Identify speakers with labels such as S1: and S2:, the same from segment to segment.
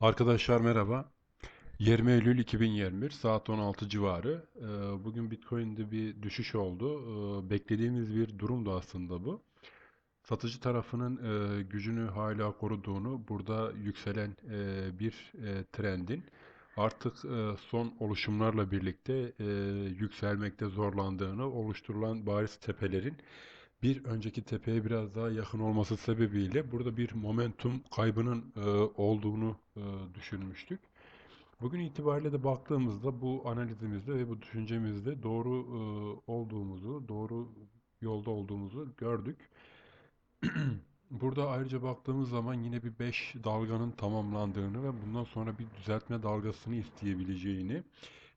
S1: Arkadaşlar merhaba. 20 Eylül 2021 saat 16 civarı. Ee, Bugün Bitcoin'de bir düşüş oldu. Ee, Beklediğimiz bir durumdu aslında bu. Satıcı tarafının e, gücünü hala koruduğunu, burada yükselen e, bir e, trendin artık son oluşumlarla birlikte yükselmekte zorlandığını, oluşturulan bariz tepelerin bir önceki tepeye biraz daha yakın olması sebebiyle burada bir momentum kaybının e, olduğunu e, düşünmüştük. Bugün itibariyle de baktığımızda bu analizimizde ve bu düşüncemizde doğru e, olduğumuzu, doğru yolda olduğumuzu gördük. Burada ayrıca baktığımız zaman yine bir 5 dalganın tamamlandığını ve bundan sonra bir düzeltme dalgasını isteyebileceğini,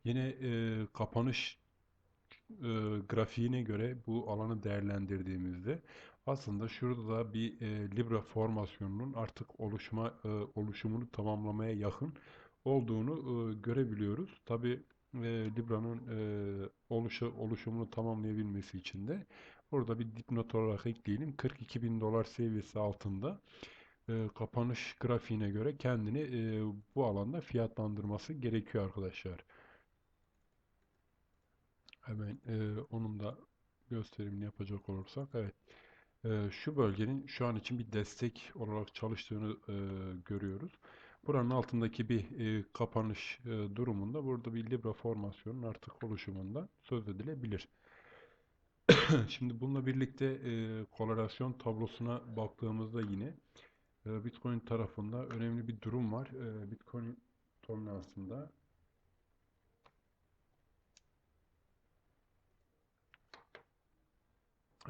S1: yine e, kapanış e, grafiğine göre bu alanı değerlendirdiğimizde aslında şurada da bir e, Libra formasyonunun artık oluşma e, oluşumunu tamamlamaya yakın olduğunu e, görebiliyoruz. Tabi Libra'nın e, oluşu, oluşumunu tamamlayabilmesi için de burada bir dipnot olarak ekleyelim. 42 bin dolar seviyesi altında e, kapanış grafiğine göre kendini e, bu alanda fiyatlandırması gerekiyor arkadaşlar. Hemen e, onun da gösterimini yapacak olursak, evet. E, şu bölgenin şu an için bir destek olarak çalıştığını e, görüyoruz. Buranın altındaki bir e, kapanış e, durumunda burada bir Libra formasyonun artık oluşumundan söz edilebilir. Şimdi bununla birlikte e, korelasyon tablosuna baktığımızda yine e, Bitcoin tarafında önemli bir durum var. E, Bitcoin dominansında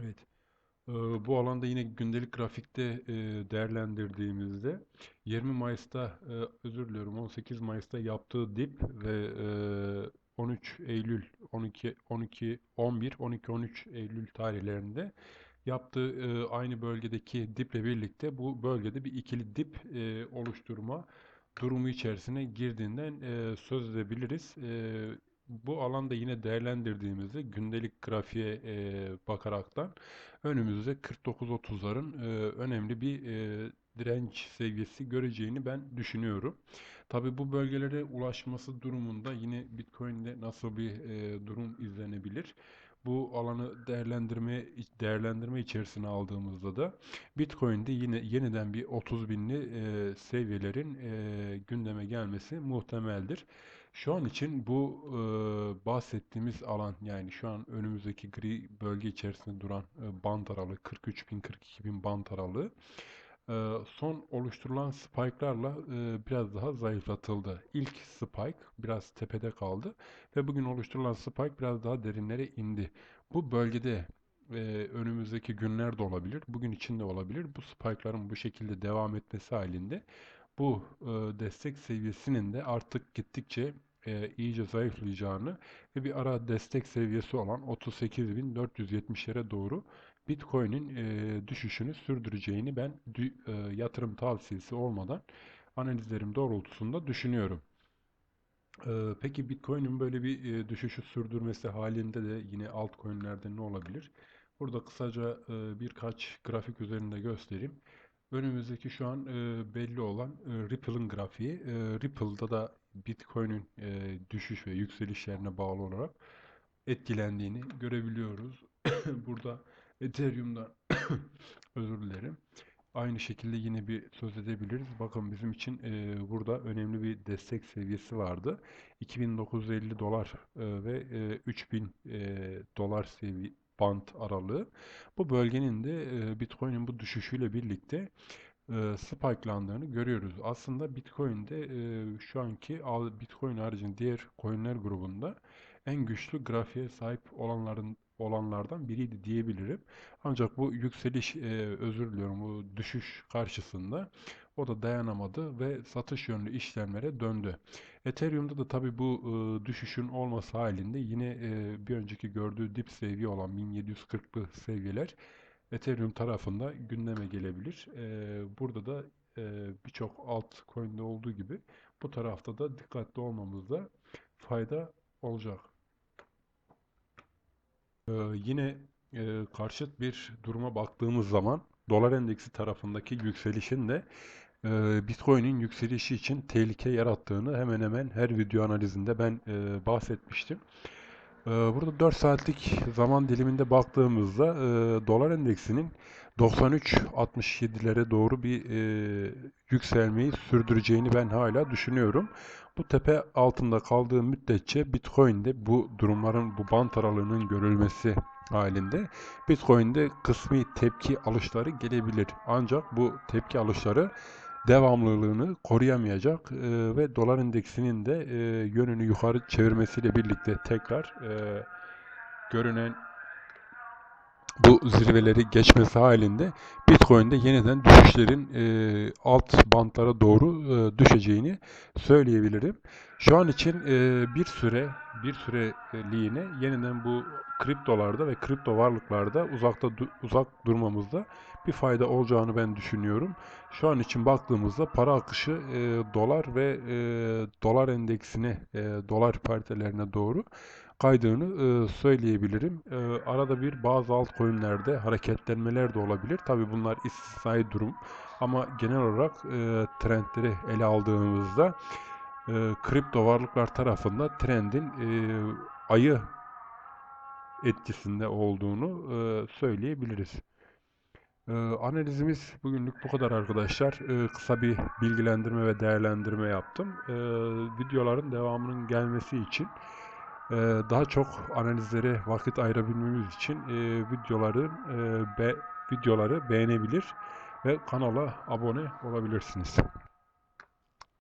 S1: Evet. Ee, Bu alanda yine gündelik grafikte e, değerlendirdiğimizde 20 Mayıs'ta e, özür diliyorum 18 Mayıs'ta yaptığı dip ve e, 13 Eylül 12 12 11 12 13 Eylül tarihlerinde yaptığı e, aynı bölgedeki diple birlikte bu bölgede bir ikili dip e, oluşturma durumu içerisine girdiğinden e, söz edebiliriz. E, bu alanda yine değerlendirdiğimizde gündelik grafiğe e, bakaraktan önümüzde 49-30'ların e, önemli bir e, direnç seviyesi göreceğini ben düşünüyorum. Tabii bu bölgelere ulaşması durumunda yine Bitcoin'de nasıl bir e, durum izlenebilir? Bu alanı değerlendirme değerlendirme içerisine aldığımızda da Bitcoin'de yine yeniden bir 30 binli e, seviyelerin e, gündeme gelmesi muhtemeldir. Şu an için bu e, bahsettiğimiz alan yani şu an önümüzdeki gri bölge içerisinde duran e, band aralığı 43 bin 42 bin band aralığı e, son oluşturulan spike'larla e, biraz daha zayıflatıldı. İlk spike biraz tepede kaldı ve bugün oluşturulan spike biraz daha derinlere indi. Bu bölgede e, önümüzdeki günlerde olabilir, bugün içinde olabilir. Bu spike'ların bu şekilde devam etmesi halinde bu e, destek seviyesinin de artık gittikçe e, iyice zayıflayacağını ve bir ara destek seviyesi olan 38.470'lere doğru Bitcoin'in e, düşüşünü sürdüreceğini ben e, yatırım tavsiyesi olmadan analizlerim doğrultusunda düşünüyorum. E, peki Bitcoin'in böyle bir e, düşüşü sürdürmesi halinde de yine altcoin'lerde ne olabilir? Burada kısaca e, birkaç grafik üzerinde göstereyim. Önümüzdeki şu an e, belli olan e, Ripple'ın grafiği. E, Ripple'da da Bitcoin'in e, düşüş ve yükselişlerine bağlı olarak etkilendiğini görebiliyoruz. Burada Ethereum'da özür dilerim. Aynı şekilde yine bir söz edebiliriz. Bakın bizim için e, burada önemli bir destek seviyesi vardı. 2950 dolar e, ve e, 3000 e, dolar sevi band aralığı. Bu bölgenin de e, Bitcoin'in bu düşüşüyle birlikte e, spikelandığını görüyoruz. Aslında Bitcoin'de e, şu anki Bitcoin haricinde diğer coinler grubunda en güçlü grafiğe sahip olanların olanlardan biriydi diyebilirim. Ancak bu yükseliş, e, özür diliyorum, bu düşüş karşısında o da dayanamadı ve satış yönlü işlemlere döndü. Ethereum'da da tabii bu e, düşüşün olması halinde yine e, bir önceki gördüğü dip seviye olan 1740'lı seviyeler Ethereum tarafında gündeme gelebilir. E, burada da e, birçok altcoin'de olduğu gibi bu tarafta da dikkatli olmamızda fayda olacak. Ee, yine e, karşıt bir duruma baktığımız zaman dolar endeksi tarafındaki yükselişin de e, Bitcoin'in yükselişi için tehlike yarattığını hemen hemen her video analizinde ben e, bahsetmiştim. E, burada 4 saatlik zaman diliminde baktığımızda e, dolar endeksinin 93-67'lere doğru bir e, yükselmeyi sürdüreceğini ben hala düşünüyorum. Bu tepe altında kaldığı müddetçe Bitcoin'de bu durumların, bu bant aralığının görülmesi halinde Bitcoin'de kısmi tepki alışları gelebilir. Ancak bu tepki alışları devamlılığını koruyamayacak e, ve dolar endeksinin de e, yönünü yukarı çevirmesiyle birlikte tekrar e, görünen bu zirveleri geçmesi halinde Bitcoin'de yeniden düşüşlerin e, alt bantlara doğru e, düşeceğini söyleyebilirim. Şu an için e, bir süre bir süreliğine yeniden bu kriptolarda ve kripto varlıklarda uzakta uzak durmamızda bir fayda olacağını ben düşünüyorum. Şu an için baktığımızda para akışı e, dolar ve e, dolar endeksine, e, dolar paritelerine doğru kaydığını e, söyleyebilirim. E, arada bir bazı altcoin'lerde hareketlenmeler de olabilir. Tabii bunlar istisnai durum. Ama genel olarak e, trendleri ele aldığımızda e, kripto varlıklar tarafında trendin e, ayı etkisinde olduğunu e, söyleyebiliriz. E, analizimiz bugünlük bu kadar arkadaşlar. E, kısa bir bilgilendirme ve değerlendirme yaptım. E, videoların devamının gelmesi için daha çok analizlere vakit ayırabilmemiz için e, videoları e, be, videoları beğenebilir ve kanala abone olabilirsiniz.